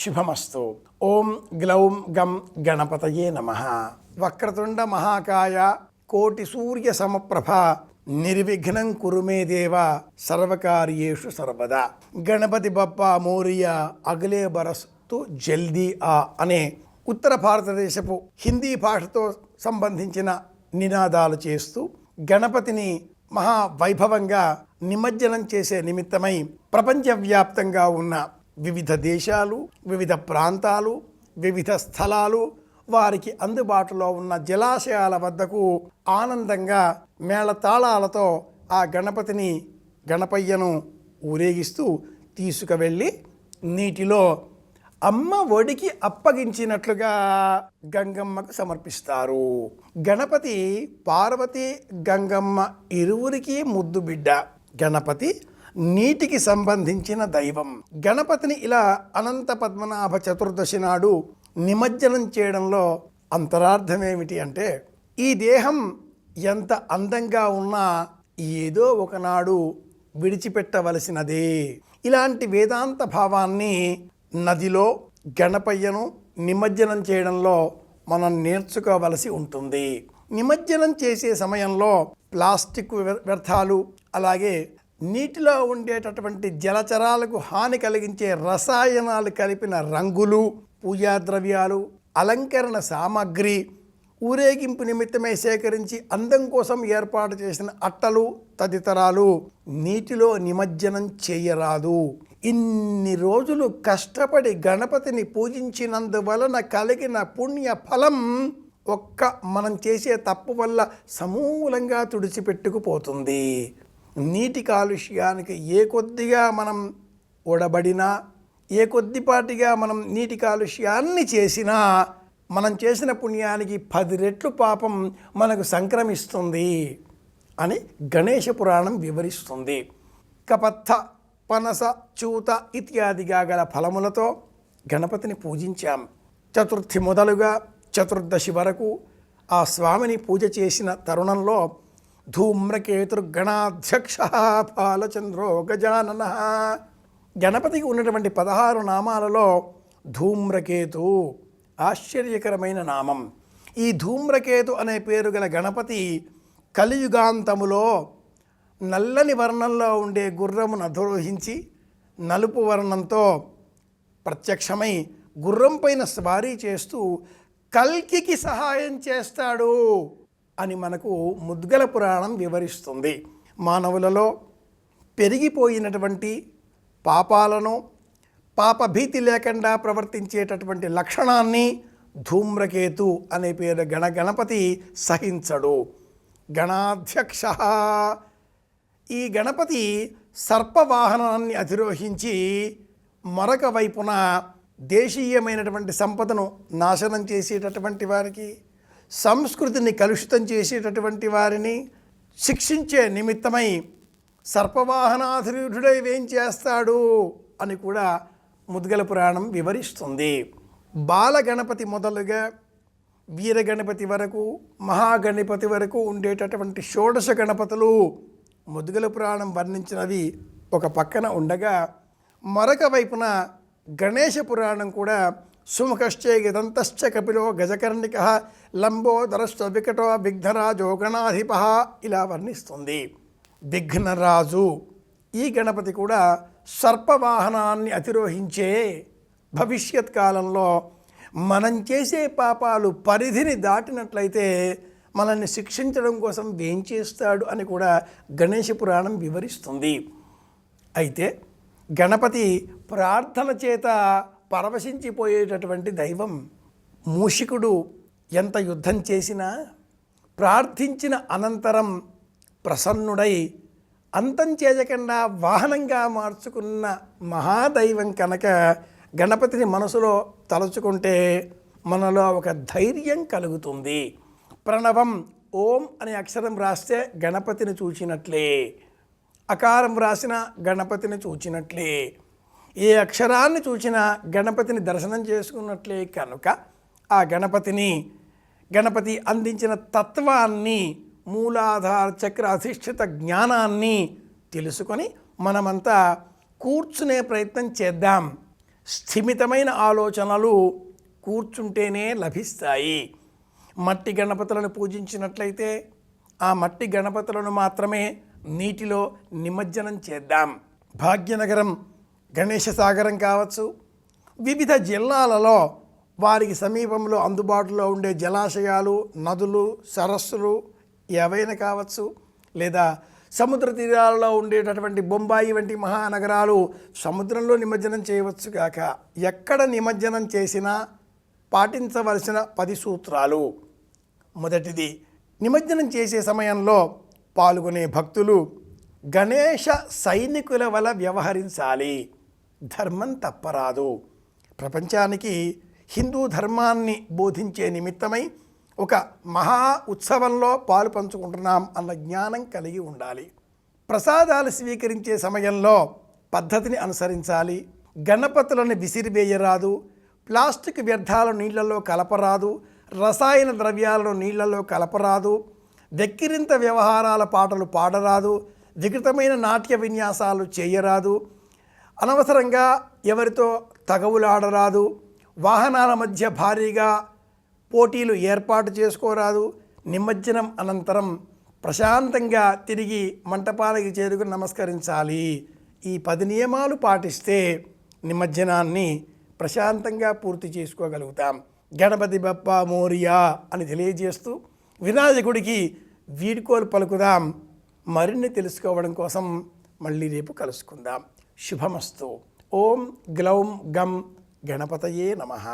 శుభమస్తు. ఓం గ్లౌం గం గణపతయే నమ. వక్రతుండ మహాకాయ కోటి సూర్య సమప్రభ నిర్విఘ్నం కురుమే దేవ సర్వకార్యేషు సర్వదా. గణపతి బప్ప మోరియా అగలే బరస్తు జల్దీ ఆ అనే ఉత్తర భారతదేశపు హిందీ భాషతో సంబంధించిన నినాదాలు చేస్తూ గణపతిని మహా వైభవంగా నిమజ్జనం చేసే నిమిత్తమై ప్రపంచవ్యాప్తంగా ఉన్న వివిధ దేశాలు వివిధ ప్రాంతాలు వివిధ స్థలాలు వారికి అందుబాటులో ఉన్న జలాశయాల వద్దకు ఆనందంగా మేళతాళాలతో ఆ గణపతిని గణపయ్యను ఊరేగిస్తూ తీసుకువెళ్ళి నీటిలో అమ్మ ఒడికి అప్పగించినట్లుగా గంగమ్మకు సమర్పిస్తారు. గణపతి పార్వతి గంగమ్మ ఇరువురికి ముద్దు బిడ్డ. గణపతి నీటికి సంబంధించిన దైవం. గణపతిని ఇలా అనంత పద్మనాభ చతుర్దశి నాడు నిమజ్జనం చేయడంలో అంతరార్థం ఏమిటి అంటే ఈ దేహం ఎంత అందంగా ఉన్నా ఏదో ఒకనాడు విడిచిపెట్టవలసినదే. ఇలాంటి వేదాంత భావాన్ని నదిలో గణపయ్యను నిమజ్జనం చేయడంలో మనం నేర్చుకోవలసి ఉంటుంది. నిమజ్జనం చేసే సమయంలో ప్లాస్టిక్ వ్య- వ్యర్థాలు అలాగే నీటిలో ఉండేటటువంటి జలచరాలకు హాని కలిగించే రసాయనాలు కలిపిన రంగులు పూజా ద్రవ్యాలు అలంకరణ సామాగ్రి ఊరేగింపు నిమిత్తమై సేకరించి అందం కోసం ఏర్పాటు చేసిన అట్టలు తదితరాలు నీటిలో నిమజ్జనం చేయరాదు. ఇన్ని రోజులు కష్టపడి గణపతిని పూజించినందువలన కలిగిన పుణ్య ఫలం ఒక్క మనం చేసే తప్పు వల్ల సమూలంగా తుడిచిపెట్టుకుపోతుంది. నీటి కాలుష్యానికి ఏ కొద్దిగా మనం ఓడబడినా ఏ కొద్దిపాటిగా మనం నీటి కాలుష్యాన్ని చేసినా మనం చేసిన పుణ్యానికి పది రెట్లు పాపం మనకు సంక్రమిస్తుంది అని గణేష పురాణం వివరిస్తుంది. కపత్థ పనస చూత ఇత్యాదిగా గల ఫలములతో గణపతిని పూజించాం. చతుర్థి మొదలుగా చతుర్దశి వరకు ఆ స్వామిని పూజ చేసిన తరుణంలో ధూమ్రకేతుర్గణాధ్యక్ష బాలచంద్రో గజానన. గణపతికి ఉన్నటువంటి పదహారు నామాలలో ధూమ్రకేతు ఆశ్చర్యకరమైన నామం. ఈ ధూమ్రకేతు అనే పేరు గల గణపతి కలియుగాంతములో నల్లని వర్ణంలో ఉండే గుర్రమును అధిరోహించి నలుపు వర్ణంతో ప్రత్యక్షమై గుర్రం పైన స్వారీ చేస్తూ కల్కికి సహాయం చేస్తాడు. అని మనకు ముద్గల పురాణం వివరిస్తుంది. మానవులలో పెరిగిపోయినటువంటి పాపాలను పాపభీతి లేకుండా ప్రవర్తించేటటువంటి లక్షణాన్ని ధూమ్రకేతు అనే పేరు గణ గణపతి సహించడు. గణాధ్యక్ష. ఈ గణపతి సర్పవాహనాన్ని అధిరోహించి మరొక వైపున దేశీయమైనటువంటి సంపదను నాశనం చేసేటటువంటి వారికి సంస్కృతిని కలుషితం చేసేటటువంటి వారిని శిక్షించే నిమిత్తమై సర్పవాహనాధిరూఢుడై ఏం చేస్తాడు అని కూడా ముద్గల పురాణం వివరిస్తుంది. బాలగణపతి మొదలుగా వీరగణపతి వరకు మహాగణపతి వరకు ఉండేటటువంటి షోడశ గణపతులు ముద్గల పురాణం వర్ణించినవి ఒక పక్కన ఉండగా మరొక వైపున గణేశ పురాణం కూడా సుముఖశ్చే గదంతశ్చ కపిలో గజకర్ణిక లంబోదరశ్చ వికటో విఘ్నరాజో గణాధిప ఇలా వర్ణిస్తుంది విఘ్నరాజు ఈ గణపతి కూడా సర్పవాహనాన్ని అతిరోహించే భవిష్యత్ కాలంలో మనం చేసే పాపాలు పరిధిని దాటినట్లయితే మనల్ని శిక్షించడం కోసం ఏం చేస్తాడు అని కూడా గణేష పురాణం వివరిస్తుంది. అయితే గణపతి ప్రార్థన చేత పరవశించిపోయేటటువంటి దైవం మూషికుడు ఎంత యుద్ధం చేసినా ప్రార్థించిన అనంతరం ప్రసన్నుడై అంతం చేయకుండా వాహనంగా మార్చుకున్న మహాదైవం కనుక గణపతిని మనసులో తలుచుకుంటే మనలో ఒక ధైర్యం కలుగుతుంది. ప్రణవం ఓం అనే అక్షరం రాస్తే గణపతిని చూచినట్లే అకారం రాసిన గణపతిని చూచినట్లే. ఏ అక్షరాన్ని చూసినా గణపతిని దర్శనం చేసుకున్నట్లే కనుక ఆ గణపతిని గణపతి అందించిన తత్వాన్ని మూలాధార చక్ర అధిష్ఠిత జ్ఞానాన్ని తెలుసుకొని మనమంతా కూర్చునే ప్రయత్నం చేద్దాం. స్థిమితమైన ఆలోచనలు కూర్చుంటేనే లభిస్తాయి. మట్టి గణపతులను పూజించినట్లయితే ఆ మట్టి గణపతులను మాత్రమే నీటిలో నిమజ్జనం చేద్దాం. భాగ్యనగరం గణేష సాగరం కావచ్చు. వివిధ జిల్లాలలో వారికి సమీపంలో అందుబాటులో ఉండే జలాశయాలు నదులు సరస్సులు ఏవైనా కావచ్చు. లేదా సముద్ర తీరాలలో ఉండేటటువంటి బొంబాయి వంటి మహానగరాలు సముద్రంలో నిమజ్జనం చేయవచ్చు కాక ఎక్కడ నిమజ్జనం చేసినా పాటించవలసిన పది సూత్రాలు. మొదటిది నిమజ్జనం చేసే సమయంలో పాల్గొనే భక్తులు గణేష సైనికుల వల వ్యవహరించాలి. ధర్మం తప్పరాదు. ప్రపంచానికి హిందూ ధర్మాన్ని బోధించే నిమిత్తమై ఒక మహా ఉత్సవంలో పాలు పంచుకుంటున్నాం అన్న జ్ఞానం కలిగి ఉండాలి. ప్రసాదాలు స్వీకరించే సమయంలో పద్ధతిని అనుసరించాలి. గణపతులను విసిరివేయరాదు. ప్లాస్టిక్ వ్యర్థాలను నీళ్ళలో కలపరాదు. రసాయన ద్రవ్యాలను నీళ్ళలో కలపరాదు. వెక్కిరింత వ్యవహారాల పాటలు పాడరాదు. వికృతమైన నాట్య విన్యాసాలు చేయరాదు. అనవసరంగా ఎవరితో తగవులాడరాదు. వాహనాల మధ్య భారీగా పోటీలు ఏర్పాటు చేసుకోరాదు. నిమజ్జనం అనంతరం ప్రశాంతంగా తిరిగి మంటపాలకి చేరుకుని నమస్కరించాలి. ఈ పది నియమాలు పాటిస్తే నిమజ్జనాన్ని ప్రశాంతంగా పూర్తి చేసుకోగలుగుతాం. గణపతి బప్ప మోరియా అని తెలియజేస్తూ వినాయకుడికి వీడ్కోలు పలుకుదాం. మరిన్ని తెలుసుకోవడం కోసం మళ్ళీ రేపు కలుసుకుందాం. శుభమస్తు. ఓం గ్లౌం గం గణపతయే నమః.